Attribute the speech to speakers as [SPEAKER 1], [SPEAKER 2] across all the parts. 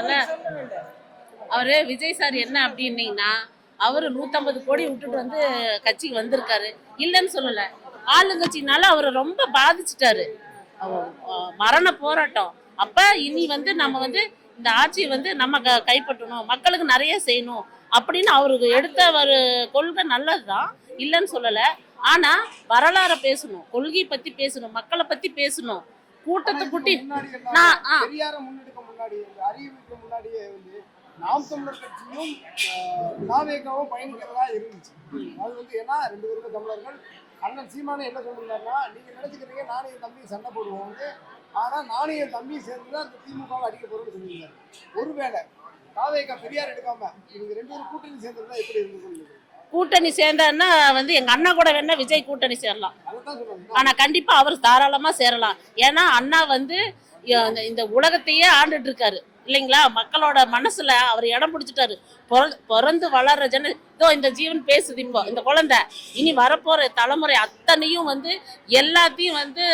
[SPEAKER 1] பேசுனதுனால அவரு விஜய் சார் என்ன அப்படின்னீங்கன்னா அவரு நூத்தம்பது கோடி விட்டுட்டு வந்து கட்சிக்கு வந்திருக்காரு. இல்லைன்னு சொல்லல. ஆளுங்கட்சினால அவரை ரொம்ப பாதிச்சிட்டாரு. மரண போராட்டம். அப்ப இனி வந்து நம்ம வந்து இந்த ஆட்சியை வந்து நம்ம க- கைப்பற்றணும். மக்களுக்கு நிறைய செய்யணும் அப்படின்னு அவருக்கு எடுத்த ஒரு கொள்கை நல்லதுதான். இல்லைன்னு சொல்லலை. ஆனால் வரலாறை பேசணும். கொள்கையை பற்றி பேசணும். மக்களை பற்றி பேசணும். கூட்டத்தை கூட்டி நான்
[SPEAKER 2] பெரியார முன்னெடுக்க முன்னாடி அறிவுக்கு முன்னாடியே வந்து நாம் தமிழர் கட்சியும் நாவேகாவும் பயணிக்கிறதா இருந்துச்சு. அது வந்து ஏன்னா ரெண்டு பேருமே தமிழர்கள். அண்ணன் சீமானே என்ன சொல்லியிருந்தாருன்னா நீங்க நினைச்சுக்கிறீங்க நானும் என் தம்பி சண்டை போடுவோம் வந்து ஆனா நானும் என் தம்பி சேர்ந்து தான் திமுகவை அடிக்க போறோம்னு சொல்லியிருந்தாரு. ஒருவேளை நாவேகா பெரியார் எடுக்காம இவங்க ரெண்டு பேரும் கூட்டணி சேர்ந்திருந்தா எப்படி இருந்து
[SPEAKER 1] கூட்டணி சேர்ந்தாருன்னா வந்து எங்க அண்ணா கூட வேணா விஜய் கூட்டணி சேரலாம். ஆனா கண்டிப்பா அவர் தாராளமா சேரலாம். ஏன்னா அண்ணா வந்து இந்த- உலகத்தையே ஆண்டுட்டு இருக்காரு. இல்லைங்களா? மக்களோட மனசுல அவர் இடம் பிடிச்சிட்டாரு. பிறந்து வளர்ற ஜன இதோ இந்த ஜீவன் பேசுது இப்போ இந்த குழந்தை. இனி வரப்போற தலைமுறை அத்தனையும் வந்து எல்லாத்தையும் வந்து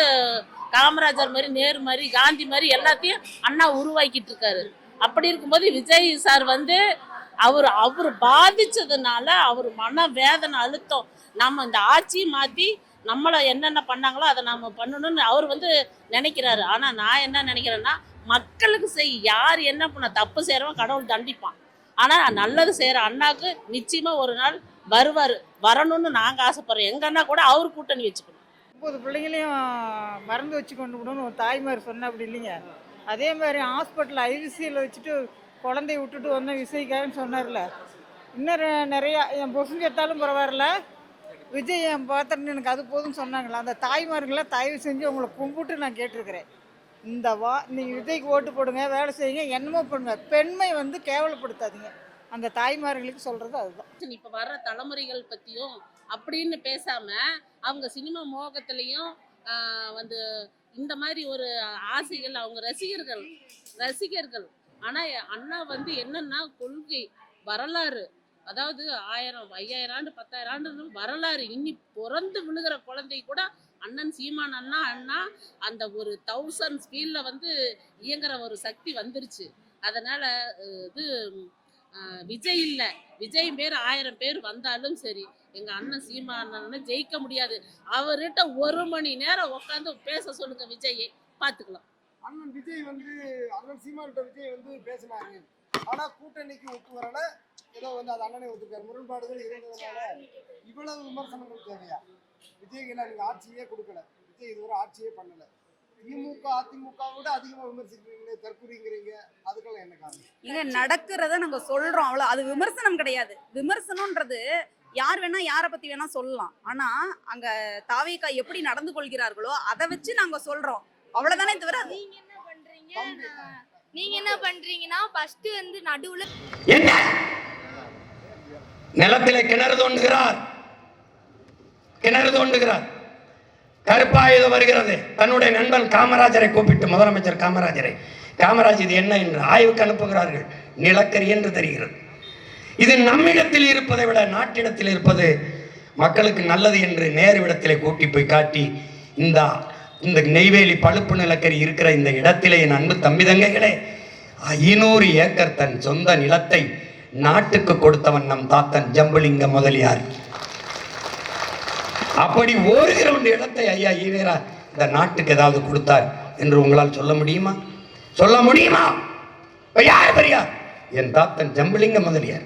[SPEAKER 1] காமராஜர் மாதிரி நேரு மாதிரி காந்தி மாதிரி எல்லாத்தையும் அண்ணா உருவாக்கிட்டு இருக்காரு. அப்படி இருக்கும்போது விஜய் சார் வந்து அவர் அவர் பாதிச்சதுனால அவர் மன வேதனை அழுத்தம். நம்ம இந்த ஆட்சியை மாற்றி நம்மளை என்னென்ன பண்ணாங்களோ அதை நம்ம பண்ணணும்னு அவர் வந்து நினைக்கிறாரு. ஆனால் நான் என்ன நினைக்கிறேன்னா மக்களுக்கு செய் யார் என்ன பண்ண தப்பு செய்கிறவன் கடவுள் தண்டிப்பான். ஆனால் நல்லது செய்கிற அண்ணாக்கு நிச்சயமாக ஒரு நாள் வருவார். வரணும்னு நாங்கள் ஆசைப்படுறோம். எங்க அண்ணா கூட அவர் கூட்டணி வச்சுக்கணும்.
[SPEAKER 3] ஒம்பது பிள்ளைங்களையும் மறந்து வச்சு கொண்டு விடணும்னு ஒரு தாய்மார் சொன்ன அப்படி இல்லைங்க. அதே மாதிரி ஹாஸ்பிட்டல் ஐவிசியில் வச்சுட்டு குழந்தைய விட்டுட்டு வந்தேன் விசைக்காரன்னு சொன்னார்ல. இன்னும் நிறையா என் பொசுங்க எடுத்தாலும் பரவாயில்ல. விஜய் என் பார்த்துட்டு எனக்கு அது போதும்னு சொன்னாங்களா அந்த தாய்மார்களை தயவு செஞ்சு உங்களை கும்பிட்டு நான் கேட்டிருக்கிறேன். இந்த வா நீங்கள் விஜய்க்கு ஓட்டு போடுங்க வேலை செய்யுங்க என்னமோ பண்ணுங்க. பெண்மை வந்து கேவலப்படுத்தாதீங்க. அந்த தாய்மார்களுக்கு சொல்கிறது அதுதான்.
[SPEAKER 1] இப்போ வர்ற தலைமுறைகள் பற்றியும் அப்படின்னு பேசாமல் அவங்க சினிமா மோகத்துலேயும் வந்து இந்த மாதிரி ஒரு ஆசைகள் அவங்க ரசிகர்கள் ரசிகர்கள் ஆனால் அண்ணா வந்து என்னன்னா கொள்கை வரலாறு அதாவது ஆயிரம் ஐயாயிரம் ஆண்டு பத்தாயிரம் ஆண்டு வரலாறு. இன்னி பிறந்து விழுகிற குழந்தை கூட அண்ணன் சீமான் அண்ணா அண்ணா அந்த ஒரு தௌசண்ட் ஸ்பீடில் வந்து இயங்குற ஒரு சக்தி வந்துருச்சு. அதனால் இது விஜய் இல்லை. விஜய் பேர் ஆயிரம் பேர் வந்தாலும் சரி எங்கள் அண்ணன் சீமா அண்ணன் ஜெயிக்க முடியாது. அவர்கிட்ட ஒரு மணி நேரம் உட்காந்து பேச சொல்லுங்க விஜயை பார்த்துக்கலாம்
[SPEAKER 2] அண்ணன் விஜய் வந்து அண்ணன் சீமான்கிட்ட விஜய் வந்து பேசினாரு. ஆனா கூட்டணிக்கு ஒத்து வரல. ஏதோ வந்து அது அண்ணனை ஒத்துக்கார். முரண்பாடுகள் இருந்ததுனால இவ்வளவு விமர்சனங்கள் தேவையா? விஜய்க்கு என்ன நீங்க ஆட்சியே கொடுக்கல. விஜய் இதுவரை ஆட்சியே பண்ணல. திமுக அதிமுக விட அதிகமா விமர்சிக்கிறீங்க தற்கொலைங்கிறீங்க அதுக்கெல்லாம் என்ன காரணம்?
[SPEAKER 4] இங்க நடக்கிறத நாங்க சொல்றோம். அவ்வளோ அது விமர்சனம் கிடையாது. விமர்சனம்ன்றது யார் வேணா யாரை பத்தி வேணா சொல்லலாம். ஆனா அங்க தாவேக்கா எப்படி நடந்து கொள்கிறார்களோ அதை வச்சு நாங்க சொல்றோம். அவ்வளவுதானே தவிர
[SPEAKER 5] நீங்க என்ன பண்றீங்க? நீங்க என்ன பண்றீங்கன்னா ஃபர்ஸ்ட் வந்து நடுவுல
[SPEAKER 6] என்ன? நிலத்திலே கிணறு தோண்டுகிறார். கிணறு தோண்டுகிறார். கருப்பாயுதம் வருகிறது. தன்னுடைய நண்பன் காமராஜரை கூப்பிட்டு முதலமைச்சர் காமராஜரை காமராஜ் இது என்ன? என்று ஆய்வுக்கு அனுப்புகிறார்கள். நிலக்கரி என்று தெரிகிறது. இது நம்மிடத்தில் இருப்பதை விட நாட்டிடத்தில் இருப்பது மக்களுக்கு நல்லது என்று நேருவிடத்திலே கூட்டி போய் காட்டி இந்த இந்த நெய்வேலி பழுப்பு நிலக்கரி இருக்கிற இந்த இடத்திலே என் அன்பு தம்பி தங்கைகளே ஐநூறு ஏக்கர் தன் சொந்த நிலத்தை நாட்டுக்கு கொடுத்தவன் நம் தாத்தன் ஜம்புலிங்க முதலியார். அப்படி ஒரு கிரவுண்ட் இடத்தை ஐயா ஈவேரா இந்த நாட்டுக்கு ஏதாவது கொடுத்தார் என்று உங்களால் சொல்ல முடியுமா? சொல்ல முடியுமா? இப்ப யார் என் தாத்தன் ஜம்புலிங்க முதலியார்.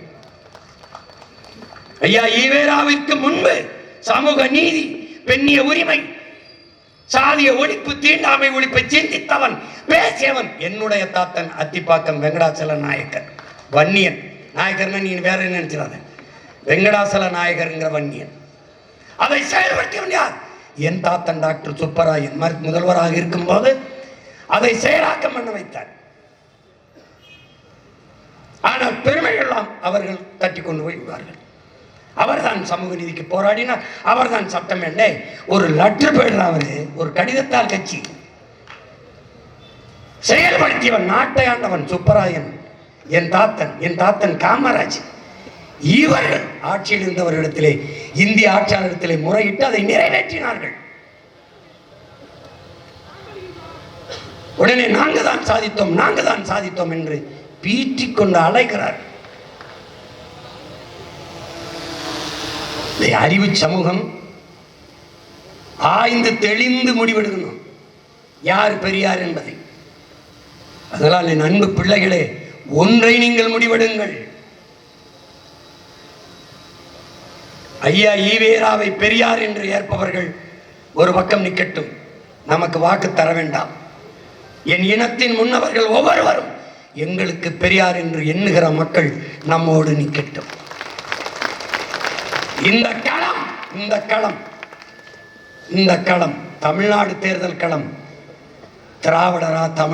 [SPEAKER 6] ஐயா ஈவேராவிற்கு முன்பு சமூக நீதி பெண்ணிய உரிமை சாதிய ஒழிப்பு தீண்டாமை ஒழிப்பை சிந்தித்தவன் பேசியவன் என்னுடைய தாத்தன் அத்திப்பாக்கம் வெங்கடாச்சல நாயக்கர் வன்னியன். நாயக்கர்னா நீ வேற என்ன நினைச்சிடாத? வெங்கடாசல நாயகர்ங்கிற வன்னியன். அதை செயல்படுத்தியவன் யார்? என் தாத்தன் டாக்டர் சுப்பராயன். மரு- முதல்வராக இருக்கும்போது அதை செயலாக்கம் பண்ண வைத்தார். ஆனால் பெருமையெல்லாம் அவர்கள் தட்டி கொண்டு போய் விடுவார்கள். அவர்தான் சமூக நீதிக்கு போராடினார். அவர்தான் சட்டம் என்ன? ஒரு லெட்டர் போயிடுறான் அவரு. ஒரு கடிதத்தால் கட்சி. செயல்படுத்தியவன் நாட்டை ஆண்டவன் சுப்பராயன். என் தாத்தன் என் தாத்தன் காமராஜ். இவர்கள் ஆட்சியில் இருந்தவர்களிடத்திலே இந்திய ஆட்சியாளரிடத்திலே முறையிட்டு அதை நிறைவேற்றினார்கள். உடனே நாங்க தான் சாதித்தோம் நாங்க தான் சாதித்தோம் என்று பீற்றிக் கொண்டு இந்த அறிவு சமூகம் ஆய்ந்து தெளிந்து முடிவெடுக்கணும். யார் பெரியார் என்பதை. அதனால் என் அன்பு பிள்ளைகளே ஒன்றை நீங்கள் முடிவெடுங்கள். ஐயா ஈவேராவை பெரியார் என்று ஏற்பவர்கள் ஒரு பக்கம் நிற்கட்டும் நமக்கு வாக்கு தர வேண்டாம். என் இனத்தின் முன்னவர்கள் ஒவ்வொருவரும் எங்களுக்கு பெரியார் என்று எண்ணுகிற மக்கள் நம்மோடு நிற்கட்டும் இந்த களம் இந்த களம் இந்த களம் தமிழ்நாடு தேர்தல் களம் திராவிடரா தமிழ்